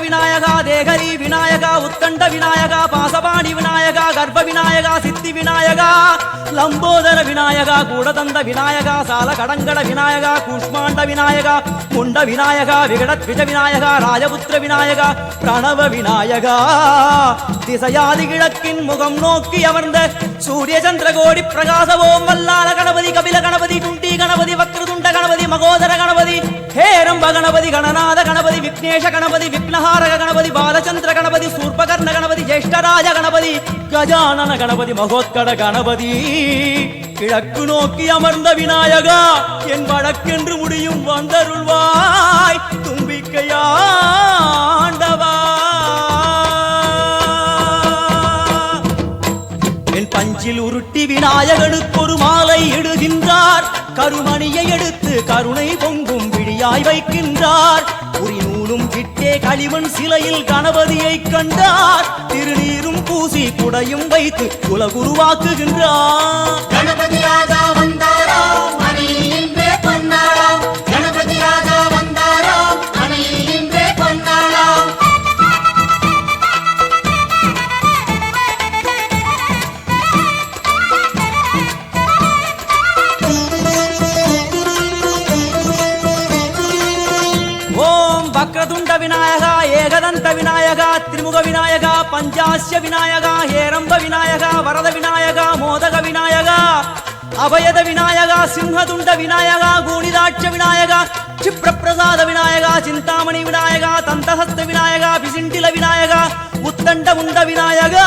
விநாயகா தேகரி விநாயகா உத்தண்ட விநாயகா பாசபாணி விநாயகா கர்ப்ப விநாயகா சித்தி விநாயகா லம்போதர விநாயகா கூடதந்த விநாயகா சால கடங்கட விநாயகா கூஷ்மாண்ட விநாயகா குண்ட விநாயகா விகடத்விஜ விநாயகா ராஜபுத்திர விநாயகா பிரணவ விநாயகா. திசையாதி கிழக்கின் முகம் நோக்கி அமர்ந்த சூரிய சந்திரகோடி பிரகாச ஓம் வல்லால விக்னேஷ கணபதி விக்னஹாரக கணபதி பாலச்சந்திர கணபதி சூர்பகர்ண கணபதி ஜேஷ்டராஜ கணபதி கஜானன கணபதி மகோத்கட கணபதி கிழக்கு நோக்கி அமர்ந்த விநாயகா என் வழக்கென்று முடியும் வந்தருள்வாய் தும்பிக்கையாண்டவா. என் பஞ்சில் உருட்டி விநாயகனுக்கு ஒரு மாலை இடுகின்றார் கருமணியை எடுத்து கருணை பொங்கும் விழியாய் வைக்கின்றார் உரி நூலும் விட்டே களிமண் சிலையில் கணபதியை கண்டார். திருநீரும் பூசி குடையும் வைத்து குலகுருவாக்குகின்றார். கணபதியாக வந்தாரா? ஏகதந்த விநாயகா திரிமுக விநாயகா பஞ்சாஸ்ய விநாயகா ஹேரம்ப விநாயகா வரத விநாயகா மோதக விநாயகா அபயத விநாயகா சிம்ஹதுண்ட விநாயகா கூணிதாட்ச விநாயகா க்ஷிப்ரப்பிரசாத விநாயகா சிந்தாமணி விநாயகா தந்தஹஸ்த விநாயகா பிசிண்டில விநாயகா உத்தண்ட உண்ட விநாயகா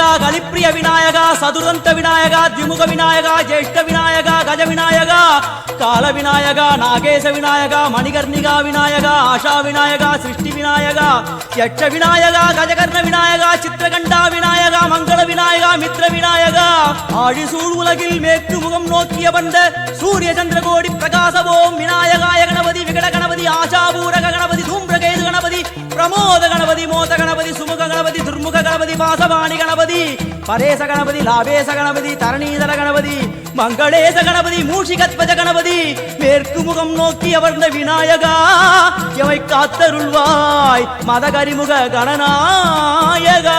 விநாயகா கலிப்பிரிய விநாயகா சதுரந்த விநாயகா திமுக விநாயகா ஜேஷ்ட விநாயகா கஜ விநாயகா கால விநாயகா நாகேச விநாயகா மணிகர்ணிகா விநாயகா ஆஷா விநாயகா சிருஷ்டி விநாயகா யட்ச விநாயகா கஜகர்ண விநாயகா சித்திரகண்டா விநாயகா மங்கள விநாயகா மித்ர விநாயகா. ஆழிசூழ் உலகில் மேற்கு முகம் நோக்கிய வந்த சூரிய சந்திரகோடி பிரகாச விநாயகாய கணபதி விகட கணபதி ஆஷாபூரக கணபதி தூம்பிரகேது கணபதி பிரமோத கணபதி மோத கணபதி சுமுக கணபதி துர்முக கணபதி பரேச கணபதி லாபேச கணபதி தரணீதர கணபதி மங்களேச கணபதி மூஷிகத்வஜ கணபதி மேற்கு முகம் நோக்கி அமர்ந்த விநாயகா எவை காத்தருள்வாய் மதகரிமுக கணநாயகா.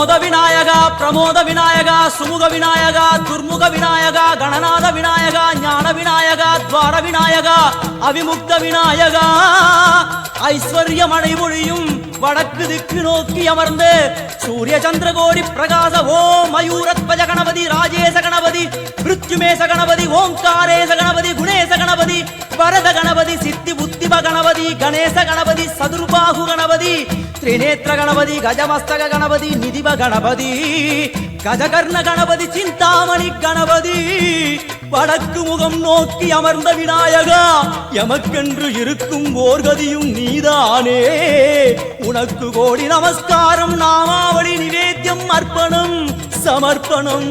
பிரமோத விநாயகா பிரமோத விநாயகா சுமுக விநாயகா துர்முக விநாயகா கணநாத விநாயகா ஞான விநாயகா துவார விநாயகா அவிமுக்த விநாயகா. ஐஸ்வர்யம் அடைமொழியும் வடக்கு திக்கு நோக்கி அமர்ந்து சூரிய சந்திரகோடி பிரகாச ஓம் மயூரத்வஜ கணபதி ராஜேச கணபதி மிருத்யுமேச கணபதி ஓம்காரேச கணபதி குணேச கணபதி வரத கணபதி சித்தி புத்திப கணபதி கணேச கணபதி சதுர்பாகு கணபதி திரிநேத்திர கணபதி கஜமஸ்தக கணபதி நிதிப கணபதி கஜகர்ண கணபதி சிந்தாமணி கணபதி. வடக்கு முகம் நோக்கி அமர்ந்த விநாயகா எமக்கென்று இருக்கும் ஓர்கதியும் நீதானே. உனக்கு கோடி நமஸ்காரம் நாமாவளி நிவேத்தியம் அர்ப்பணம் சமர்ப்பணம்.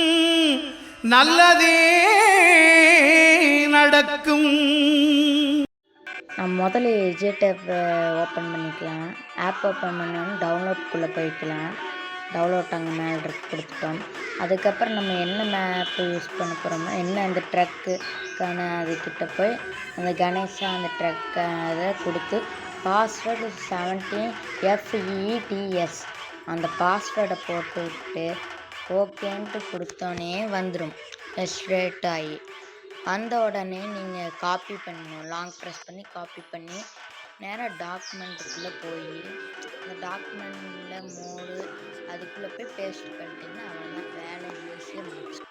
நல்லதே நடக்கும். நம்ம முதல்ல எஜெட் ஆப் ஓப்பன் பண்ணிக்கலாம். ஆப் ஓப்பன் பண்ணோன்னு டவுன்லோட்குள்ளே போய்க்கலாம். டவுன்லோட் அங்கே மேலே கொடுத்துட்டோம். அதுக்கப்புறம் நம்ம என்ன மேப் யூஸ் பண்ண போகிறோமோ என்ன அந்த ட்ரக்குக்கான அதுக்கிட்ட போய் அந்த கணேஷா அந்த ட்ரக்கை அதை கொடுத்து பாஸ்வேர்டு செவன்டீன் எஃப்இடிஎஸ் அந்த பாஸ்வேர்டை போட்டு விட்டு ஓகேன்ட்டு கொடுத்தோன்னே வந்துடும் ரெஸ்ட்ரேட் ஆகி வந்த உடனே நீங்கள் காப்பி பண்ணணும். லாங் ப்ரெஸ் பண்ணி காப்பி பண்ணி நேராக டாக்குமெண்ட்டுக்குள்ளே போய் அந்த டாக்குமெண்ட்டில் மோடு அதுக்குள்ளே போய் பேஸ்ட் பண்ணிட்டீங்கன்னா அவ்வளோதான் வேலை ஈஸியாக முடிச்சு